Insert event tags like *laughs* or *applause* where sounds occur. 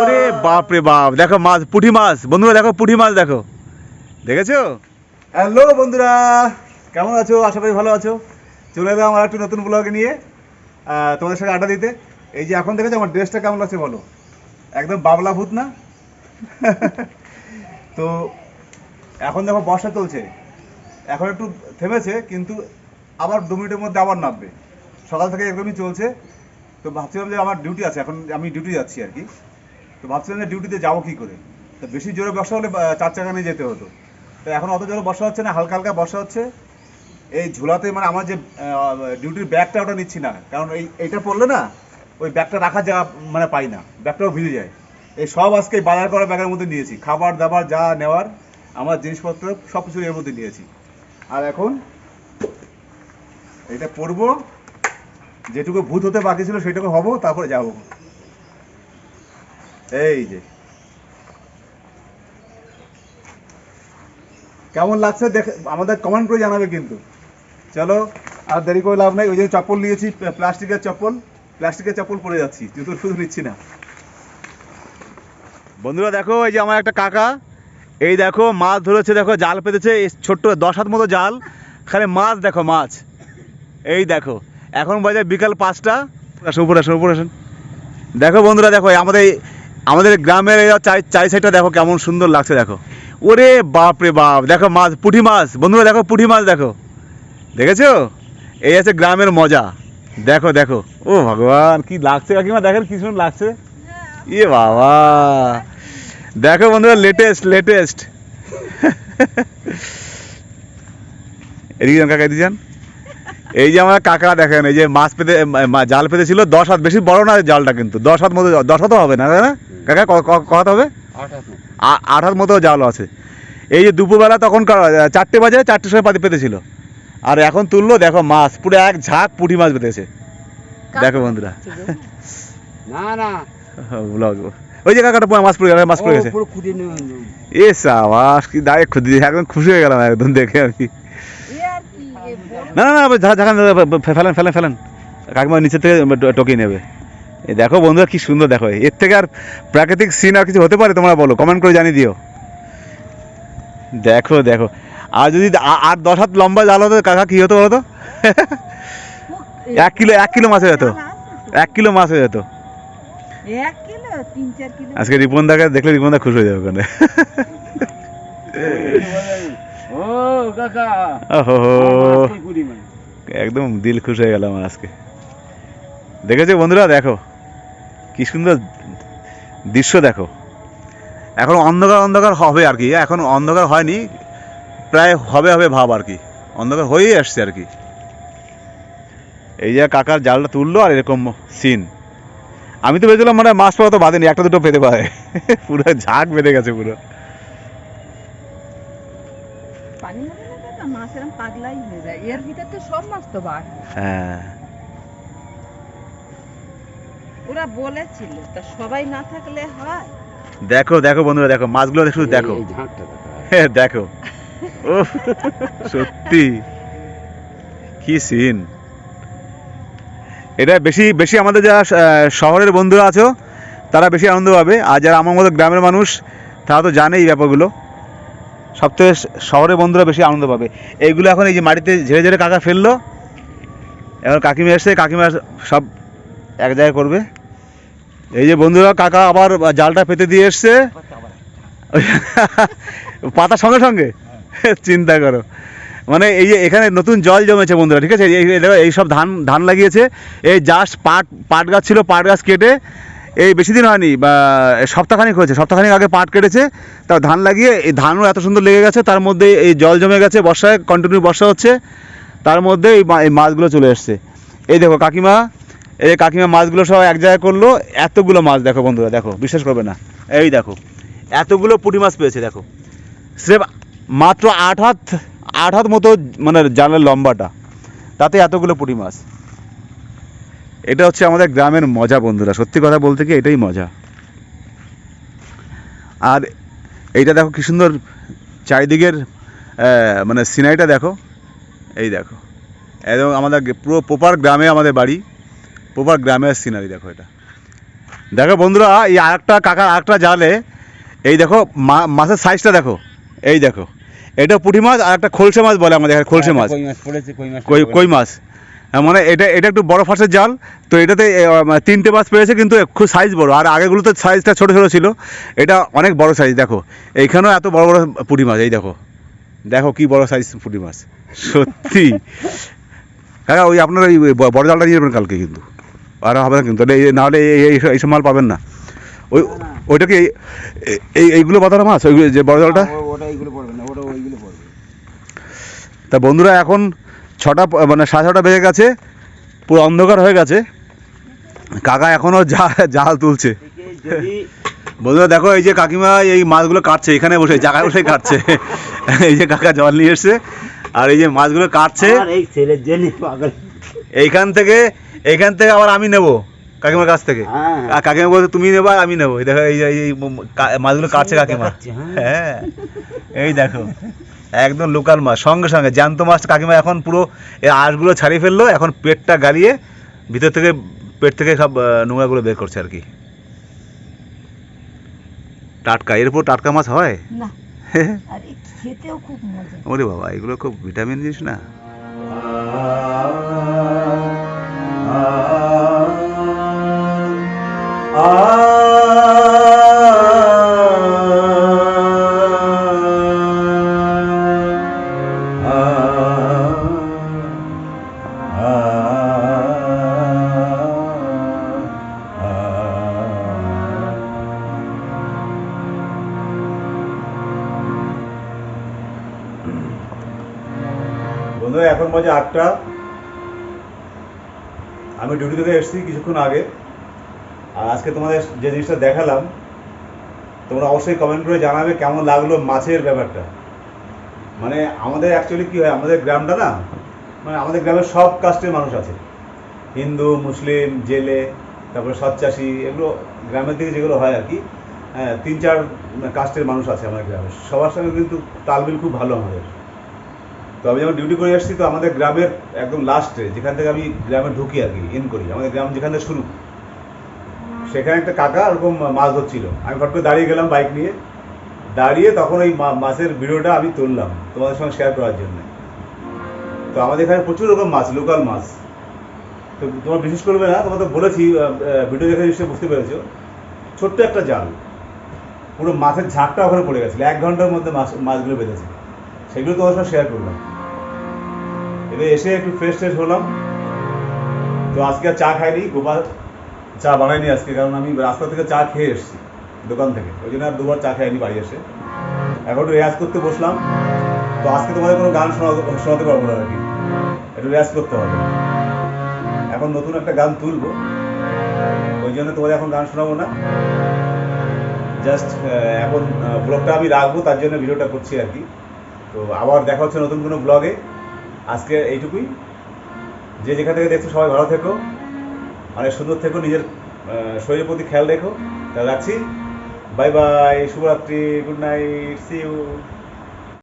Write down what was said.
ওরে বাপ রে বাপ দেখো মাছ পুঁটি মাছ। বন্ধুরা দেখো পুঁটি মাছ দেখো। দেখেছ? হ্যালো বন্ধুরা কেমন আছো? আশা করি ভালো আছো। চলে এলাম আমার একটু নতুন ব্লগ নিয়ে তোমাদের সাথে আড্ডা দিতে। এই যে এখন দেখেছ আমার ড্রেসটা কেমন লাগছে বলো? একদম বাবলা ভূত না? *laughs* তো এখন দেখো বর্ষা চলছে। এখন একটু থেমেছে কিন্তু আবার দু মিনিটের মধ্যে আবার নামবে। সকাল থেকে একদমই চলছে। তো ভাবছিলাম যে আমার ডিউটি আছে, এখন আমি ডিউটি যাচ্ছি আর কি তো ভাবছিলাম যে ডিউটিতে যাব কী করে? তো বেশি জোরে বর্ষা হলে চার চাকা নিয়ে যেতে হতো। তো এখন অত জোরে বর্ষা হচ্ছে না, হালকা হালকা বর্ষা হচ্ছে। এই ঝোলাতে মানে আমার যে ডিউটির ব্যাগটা ওটা নিচ্ছি না। কারণ এই, এইটা পড়লে না, ওই ব্যাগটা রাখার জায়গা মানে পাই না। ব্যাগটাও ভিজে যায়। এই সব আজকে বাজার করা ব্যাগের মধ্যে নিয়েছি। খাবার, দাবার যা নেওয়ার, আমার জিনিসপত্র সব কিছু এর মধ্যে নিয়েছি। আর এখন এটা পরবো। যেটুকু ভূত হতে বাকি ছিল সেটুকু হব, তারপরে যাব। এই যে। কেমন লাগছে দেখে, আমাদের কমেন্ট করে জানাবে কিন্তু। চলো, আর দেরি করে লাভ নাই, ওই যে চপ্পল নিয়েছি প্লাস্টিকের চপ্পল। প্লাস্টিকের চপ্পল পরে যাচ্ছি জুতোর শুধু নিচ্ছি না। বন্ধুরা দেখো, এই যে আমার একটা কাকা। এই দেখো, মাছ ধরেছে, দেখো, জাল পেতেছে ছোট্ট দশ হাত মতো জাল। খালি মাছ দেখো, মাছ। এই দেখো এখন বাজে বিকাল পাঁচটা। উপরে আসুন উপরে আসুন। দেখো বন্ধুরা, দেখো আমাদের আমাদের গ্রামের চাই চাই সাইডটা দেখো কেমন সুন্দর লাগছে, দেখো। ওরে বাপ রে বাপ, দেখো মাছ, পুঁটি মাছ। বন্ধুরা, দেখো পুঁটি মাছ, দেখো। দেখেছ? এই আছে গ্রামের মজা। দেখো দেখো। ও ভগবান, কি লাগছে কাকিমা? দেখেন কি সুন্দর লাগছে। ইয়ে বাবা। দেখো বন্ধুরা লেটেস্ট লেটেস্ট এদিকে কাকা, এদিকে যান। এই যে আমার কাকা দেখেন এই যে মাছ পেতে জাল পেতে ছিল দশ হাত বেশি বড় না জালটা কিন্তু দশ হাত মতো দশ হাতও হবে না তাই না? কাকা ক- ক- ক হবে? আ- আট হাত মতো জাল আছে। এই যে দুপুরবেলা তখন চারটে বাজে চারটের সময় পাতি পেতেছিল। আর এখন তুললো দেখো মাছ পুরো এক ঝাঁক পুঁটি মাছ পেতেছে। দেখো বন্ধুরা। *laughs* না না। ব্লগ ওই যে কাকাটা পুরো মাছ পড়ে গেছে মাছ পড়ে গেছে। পুরো এ সাবাস কি দাঁড়িয়ে খুদি একদম খুশি হয়ে গেলাম একদম দেখে আর কি। না না না ঝাঁকা ঝাঁকা ফেলেন ফেলেন ফেলেন। কাকিমা নিচে থেকে টকিয়ে নেবে। এই দেখো বন্ধুরা কি সুন্দর দেখো। এর থেকে আর প্রাকৃতিক সিন আর কিছু হতে পারে তোমরা বলো কমেন্ট করে জানিয়ে দিও। দেখো দেখো। আর যদি আর দশ হাত লম্বা জাল হতো কাকা কি হতো বলো তো? এক কিলো এক কিলো মাছ হয়ে যেত। এক কিলো মাছ হয়ে যেত। আজকে রিপন দাকে দেখলে রিপন দা খুশি হয়ে যাবে ওখানে। *laughs* মানে। একদম দিল খুশ হয়ে গেল আমার আজকে। দেখেছ বন্ধুরা দেখো। কি সুন্দর দৃশ্য দেখো। এখন অন্ধকার অন্ধকার হবে আর কি। এখন অন্ধকার হয়নি প্রায় হবে হবে ভাব আর কি। অন্ধকার হয়েই আসছে আর কি। এই যে কাকার জালটা তুললো আর এরকম সিন আমি তো ভেবেছিলাম মানে মাছ পাওয়া তো বাঁধেনি একটা দুটো পেতে পারে। পুরো ঝাঁক বেঁধে গেছে পুরো। পানি হবে না মাছ এরকম পাগলাই হয়ে যায়। এর ভিতর তো সব মাছ তো বার। হ্যাঁ। ওরা বলেছিল তা সবাই না থাকলে হয়? দেখো দেখো বন্ধুরা দেখো মাছগুলো শুধু দেখো। হ্যাঁ, দেখো। ও সত্যি। কি সিন এটা বেশি বেশি আমাদের যারা শহরের বন্ধুরা আছো তারা বেশি আনন্দ পাবে। আর যারা আমার মতো গ্রামের মানুষ তারা তো জানে এই ব্যাপারগুলো। সবথেকে শ- শহরের বন্ধুরা বেশি আনন্দ পাবে। এইগুলো এখন এই যে মাটিতে ঝেড়ে ঝেড়ে কাকা ফেলল, এখন কাকিমা এসে কাকিমা সব এক জায়গায় করবে। এই যে বন্ধুরা, কাকা আবার জালটা পেতে দিয়ে এসছে। *laughs* পাতার সঙ্গে সঙ্গে? চিন্তা করো। মানে এই যে এখানে নতুন জল জমেছে বন্ধুরা, ঠিক আছে? এই সব ধান ধান লাগিয়েছে। এই জাস্ট পাট পাট গাছ ছিল, পাট গাছ কেটে এই বেশি দিন হয়নি, বা সপ্তাহখানিক হয়েছে, সপ্তাহখানিক আগে পাট কেটেছে তার ধান লাগিয়ে এই ধানও এত সুন্দর লেগে গেছে, তার মধ্যে এই জল জমে গেছে, বর্ষায় কন্টিনিউ বর্ষা হচ্ছে, তার মধ্যে এই মাছগুলো চলে এসছে। এই দেখো কাকিমা, এই কাকিমা মাছগুলো সব এক জায়গায় করল, এতগুলো মাছ দেখো বন্ধুরা, দেখো, বিশ্বাস করবে না। এই দেখো, এতগুলো পুঁটি মাছ পেয়েছে, দেখো। স্রেফ মাত্র আট হাত আট হাত মতো মানে জালের লম্বাটা, তাতে এতগুলো পুঁটি মাছ। এটা হচ্ছে আমাদের গ্রামের মজা বন্ধুরা সত্যি কথা বলতে কি এটাই মজা। আর এইটা দেখো কি সুন্দর চারিদিকের মানে সিনারিটা দেখো এই দেখো। এবং আমাদের পুরো প্রপার গ্রামে আমাদের বাড়ি প্রপার গ্রামের সিনারি দেখো এটা। দেখো বন্ধুরা এই আরেকটা কাকার আরেকটা জালে এই দেখো মা- মাছের সাইজটা দেখো এই দেখো। এটা পুঁটি মাছ আর একটা খোলসে মাছ বলে আমাদের এখানে খোলসে মাছ। কই মাছ? আহ, মানে এটা এটা একটু বড় ফাঁসের জাল। তো এটাতে তিনটে মাছ পেয়েছে কিন্তু খুব সাইজ বড়। আর আগেগুলোতে সাইজটা ছোট ছোট ছিল। এটা অনেক বড় সাইজ দেখো। এইখানেও এত বড় বড় পুঁটি মাছ এই দেখো। দেখো কি বড় সাইজ পুঁটি মাছ। সত্যি। হ্যাঁ ওই আপনারা ওই বড় জালটা নিয়ে যাবেন কালকে কিন্তু। আর হবে না কিন্তু নাহলে এই- এই এই- এইসব মাল পাবেন না। ওই ওইটা কি এই- এই এইগুলো বাতানো মাছ? ওইগুলো যে বড় জালটা? ওটা এইগুলো পড়বে না ওটা ওইগুলো পড়বে। তা বন্ধুরা এখন ছটা মানে সাড়ে ছটা বেজে গেছে পুরো অন্ধকার হয়ে গেছে। কাকা এখনও জাল তুলছে। বন্ধুরা দেখো এই যে কাকিমা এই মাছগুলো কাটছে এখানে বসে জায়গায় বসে কাটছে। এই যে কাকা জল নিয়ে এসছে আর এই যে মাছগুলো কাটছে এইখান থেকে এইখান থেকে আবার আমি নেব কাকিমার কাছ থেকে। হ্যাঁ। আর কাকিমা বলতে তুমি নেবা আর আমি নেব। এই দেখো এই যে এই মাছগুলো কাটছে কাকিমা। হ্যাঁ। হ্যাঁ। এই দেখো। একদম লোকাল মাছ সঙ্গে সঙ্গে। জ্যান্ত মাছ কাকিমা এখন পুরো এই আঁশগুলো ছাড়িয়ে ফেলল এখন পেটটা গালিয়ে ভিতর থেকে পেট থেকে সব নোংরাগুলো বের করছে আর কি। টাটকা এরপর টাটকা মাছ হয়? না। *laughs* খেতেও খুব মজা। ওরে বাবা এগুলো খুব ভিটামিন জিনিস না? বন্ধু, এখন বাজে আটটা। আমি ডিউটি থেকে এসেছি কিছুক্ষণ আগে। আর আজকে তোমাদের যে জিনিসটা দেখালাম, তোমরা অবশ্যই কমেন্ট করে জানাবে কেমন লাগল মাছের ব্যাপারটা। মানে আমাদের অ্যাকচুয়ালি কী হয়, আমাদের গ্রামটা না মানে আমাদের গ্রামের সব কাস্টের মানুষ আছে। হিন্দু, মুসলিম, জেলে, তারপরে সৎচাষি, এগুলো গ্রামের দিকে যেগুলো হয় আর কি হ্যাঁ তিন চার কাস্টের মানুষ আছে আমাদের গ্রামে। সবার সঙ্গে কিন্তু তালমিল খুব ভালো আমাদের। তো আমি যখন ডিউটি করে আসছি, তো আমাদের গ্রামের একদম লাস্টে যেখান থেকে আমি গ্রামে ঢুকি আর কি ইন করি। আমাদের গ্রাম যেখান শুরু। সেখানে একটা কাকা ওরকম মাছ ধরছিল। আমি ফট করে দাঁড়িয়ে গেলাম বাইক নিয়ে। দাঁড়িয়ে তখন ওই মাছের ভিডিওটা আমি তুললাম তোমাদের সঙ্গে শেয়ার করার জন্য। তো আমাদের এখানে প্রচুর রকম মাছ লোকাল মাছ। তো তোমার বিশেষ করবে না, তোমাদের বলেছি ভিডিও দেখে নিশ্চয়ই বুঝতে পেরেছ। ছোট্ট একটা জাল। পুরো মাছের ঝাঁকটা ওখানে পড়ে গেছিল। এক ঘণ্টার মধ্যে মাছ মাছগুলো বেঁধেছে। সেগুলো তোমার সঙ্গে শেয়ার করলাম। এবার এসে একটু ফ্রেশ ট্রেশ হলাম। তো আজকে চা খাইনি, গোপাল চা বানাইনি আজকে, কারণ আমি রাস্তা থেকে চা খেয়ে এসেছি, দোকান থেকে। ওই জন্য আর দুবার চা খাইনি বাড়ি এসে। এখন একটু রেয়াজ করতে বসলাম। তো আজকে তোমাদের কোনো গান শোনাতে পারব না আর কি। একটু রেয়াজ করতে হবে। এখন নতুন একটা গান তুলবো। ওই জন্য তোমাদের এখন গান শোনাবো না। জাস্ট এখন ব্লগটা আমি রাখব, তার জন্য ভিডিওটা করছি আর কি। তো আবার দেখা হচ্ছে নতুন কোনো ব্লগে আজকে এইটুকুই। যে যেখান থেকে দেখছ সবাই ভালো থেকো, অনেক সুন্দর থেকো, নিজের শরীরের প্রতি খেয়াল রেখো। তাহলে রাখছি। বাই বাই শুভরাত্রি গুড নাইট সি ইউ